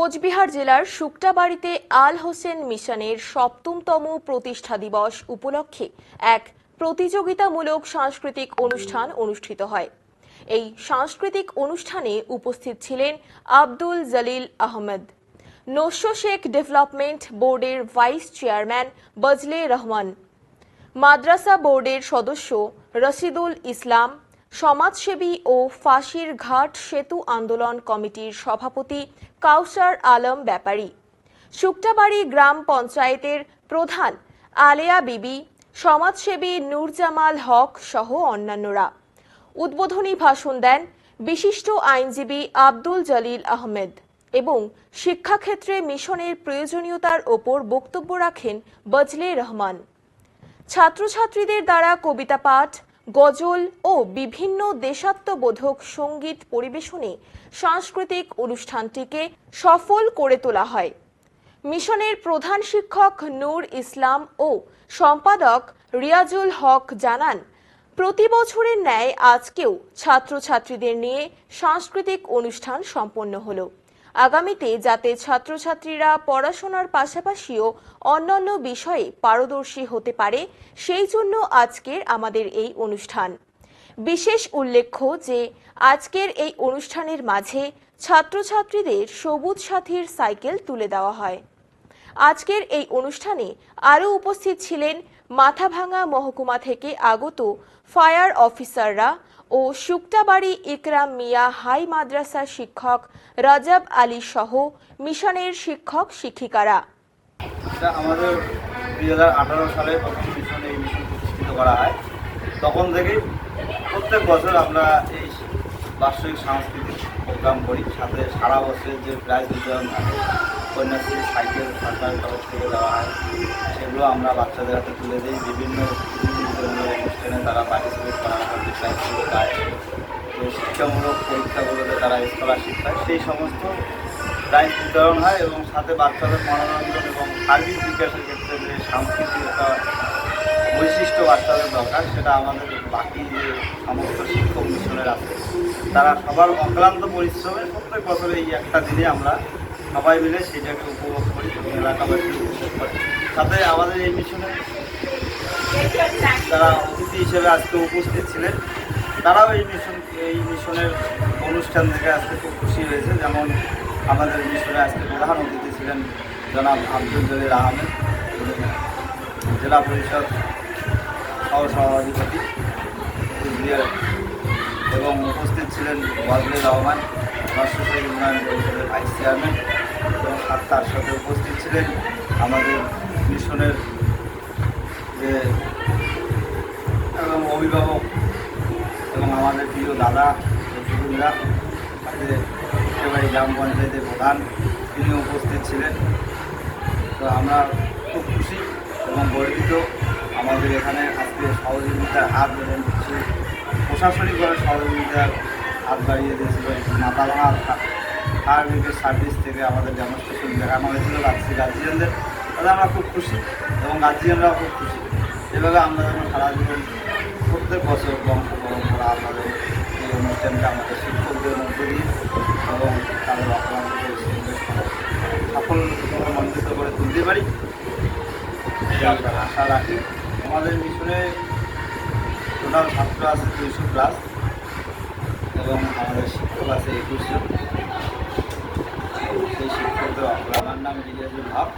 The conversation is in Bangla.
কোচবিহার জেলার শুক্তাবাড়িতে আল হোসেন মিশনের সপ্তমতম প্রতিষ্ঠা দিবস উপলক্ষে এক প্রতিযোগিতামূলক সাংস্কৃতিক অনুষ্ঠান অনুষ্ঠিত হয়। এই সাংস্কৃতিক অনুষ্ঠানে উপস্থিত ছিলেন আব্দুল জলিল আহমেদ নস্য শেখ ডেভেলপমেন্ট বোর্ডের ভাইস চেয়ারম্যান বজলে রহমান, মাদ্রাসা বোর্ডের সদস্য রশিদুল ইসলাম, সমাজসেবী ও ফাঁসির ঘাট সেতু আন্দোলন কমিটির সভাপতি কাউসার আলম ব্যাপারী। শুকটাবাড়ি গ্রাম পঞ্চায়েতের প্রধান আলেয়া বিবি, সমাজসেবী নূরজামাল হক সহ অন্যান্যরা। উদ্বোধনী ভাষণ দেন বিশিষ্ট আইনজীবী আব্দুল জলিল আহমেদ এবং শিক্ষাক্ষেত্রে মিশনের প্রয়োজনীয়তার ওপর বক্তব্য রাখেন বজলে রহমান। ছাত্রছাত্রীদের দ্বারা কবিতা পাঠ গজল ও বিভিন্ন দেশাত্মবোধক সংগীত পরিবেশনে সাংস্কৃতিক অনুষ্ঠানটিকে সফল করে তোলা হয়। মিশনের প্রধান শিক্ষক নূর ইসলাম ও সম্পাদক রিয়াজুল হক জানান, প্রতি বছরের ন্যায় আজকেও ছাত্রছাত্রীদের নিয়ে সাংস্কৃতিক অনুষ্ঠান সম্পন্ন হলো। আগামীতে যাতে ছাত্রছাত্রীরা পড়াশোনার পাশাপাশিও অন্যান্য বিষয়ে পারদর্শী হতে পারে, সেই জন্য আজকের আমাদের এই অনুষ্ঠান। বিশেষ উল্লেখ্য যে, আজকের এই অনুষ্ঠানের মাঝে ছাত্রছাত্রীদের সবুজ সাথীর সাইকেল তুলে দেওয়া হয়। আজকের এই অনুষ্ঠানে আরও উপস্থিত ছিলেন মাথাভাঙা মহকুমা থেকে আগত ফায়ার অফিসাররা ও শুক্তাবাড়ি ইকরাম মিয়া হাই মাদ্রাসার শিক্ষক রাজাব আলী সহ মিশনের শিক্ষক শিক্ষিকারা। আমাদের দুই হাজার আঠারো সালে মিশন এই মিশন প্রতিষ্ঠিত করা হয়। তখন থেকেই প্রত্যেক বছর আমরা এই বার্ষিক সাংস্কৃতিক প্রোগ্রাম করি। সাথে সারা বছরের যে প্রাইজ বিতরণ থাকে, কন্যাশ্রী সাইকেল সরকারের তরফ থেকে দেওয়া হয়, সেগুলো আমরা বাচ্চাদের হাতে তুলে দিই। বিভিন্ন অনুষ্ঠানে তারা পার্টিসিপেট করার মধ্যে প্রাইজগুলো পায় তো শিক্ষামূলক পরীক্ষাগুলোতে তারা স্কলারশিপ পায়। সেই সমস্ত প্রাইজ বিতরণ হয় এবং সাথে বাচ্চাদের মনোরঞ্জন এবং সার্বিক বিকাশের ক্ষেত্রে যে সাংস্কৃতিক একটা বৈশিষ্ট্য বাচ্চাদের দরকার, সেটা আমাদের বাকি যে সমস্ত শিক্ষক মিশনের আছে, তারা সবার অক্লান্ত পরিশ্রমে প্রত্যেক বছর এই একটা দিনে আমরা সবাই মিলে সেটাকে উপভোগ করি এবং এলাকাবাসী উপভোগ করে। সাথে আমাদের এই মিশনে তারা অতিথি হিসেবে আজকে উপস্থিত ছিলেন। তারাও এই মিশন, এই মিশনের অনুষ্ঠান থেকে আজকে খুব খুশি হয়েছে। যেমন আমাদের মিশনে আজকে প্রধান অতিথি ছিলেন জনাব আব্দুল জলিল আহমেদ, জেলা পরিষদ সহ সভাধিপতি কুচবিহার এবং উপস্থিত ছিলেন ওয়াজলে রহমান রাষ্ট্রপতি উন্নয়ন পরিষদের ভাইস চেয়ারম্যান এবং তার সাথে উপস্থিত ছিলেন আমাদের মিশনের যে এবং অভিভাবক এবং আমাদের প্রিয় দাদা সাথে একেবারে গ্রাম পঞ্চায়েতের প্রধান তিনি উপস্থিত ছিলেন। তো আমরা খুব খুশি এবং গর্বিত আমাদের এখানে আজকে সহযোগিতার হাত এবং কিছু প্রশাসনিকভাবে সহযোগিতার হাত বাড়িয়ে দিয়েছিল মাতাভাঙা ফায়ার ব্রিগেড সার্ভিস থেকে আমাদের ডেমনস্ট্রেশন দেখানো হয়েছিল গাছি গার্জিয়ানদের তাতে আমরা খুব খুশি এবং গার্জিয়ানরাও খুব খুশি। এভাবে আমরা যেন সারা জীবন প্রত্যেক বছর বংশ পরম্পরা আমাদের এই অনুষ্ঠানটা আমাদের শিক্ষকদের মধ্যে দিয়ে এবং তাদের অক্লান্ত পরিশ্রমকে সাফল্যমণ্ডিত করে তুলতে পারি। আশা রাখি আমাদের মিশনে টোটাল ছাত্র আছে দুইশো প্লাস এবং আমাদের শিক্ষক আছে একুশশো সেই শিক্ষকদের আমার নাম রিয়াজুল হক